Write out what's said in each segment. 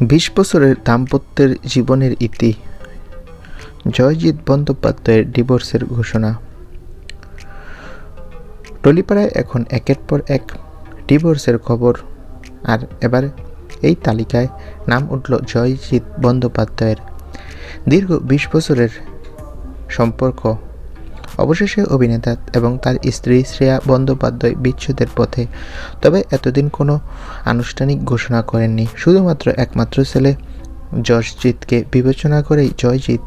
বিশ বছরের দাম্পত্যের জীবনের ইতি। জয়জিৎ বন্দ্যোপাধ্যায়ের ডিভোর্সের ঘোষণা। টলিপাড়ায় এখন একের পর এক ডিভোর্সের খবর। আর এবার এই তালিকায় নাম উঠল জয়জিৎ বন্দ্যোপাধ্যায়ের। দীর্ঘ বিশ বছরের সম্পর্ক। অবশেষে অভিনেতা এবং তার স্ত্রী শ্রেয়া বন্দ্যোপাধ্যায় বিচ্ছেদের পথে। তবে এতদিন কোনো আনুষ্ঠানিক ঘোষণা করেননি। শুধুমাত্র একমাত্র ছেলে জশজিৎকে বিবেচনা করেই জয়জিৎ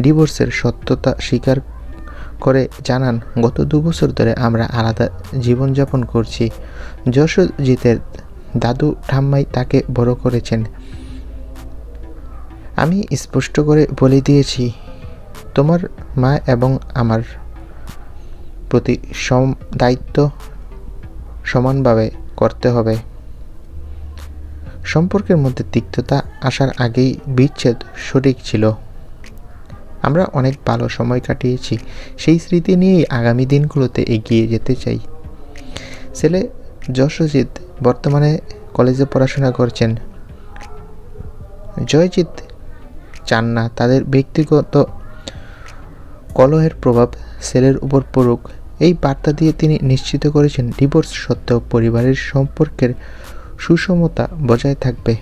ডিভোর্সের সত্যতা স্বীকার করে জানান, গত দু বছর ধরে আমরা আলাদা জীবনযাপন করছি। যশজিতের দাদু ঠাম্মাই তাকে বড় করেছেন। আমি স্পষ্ট করে বলে দিয়েছি, তোমার মা এবং আমার প্রতি সম, দায়িত্ব সমানভাবে করতে হবে। সম্পর্কের মধ্যে তিক্ততা আসার আগেই বিচ্ছেদ সঠিক ছিল। আমরা অনেক ভালো সময় কাটিয়েছি, সেই স্মৃতি নিয়েই আগামী দিনগুলোতে এগিয়ে যেতে চাই। ছেলে যশজিৎ বর্তমানে কলেজে পড়াশোনা করছেন। জয়জিৎ চান না তাদের ব্যক্তিগত কলহের প্রভাব ছেলের উপর পড়ুক। এই বার্তা দিয়ে তিনি নিশ্চিত করেছেন ডিভোর্স সত্ত্বেও পরিবারের সম্পর্কের সুষমতা বজায় থাকবে।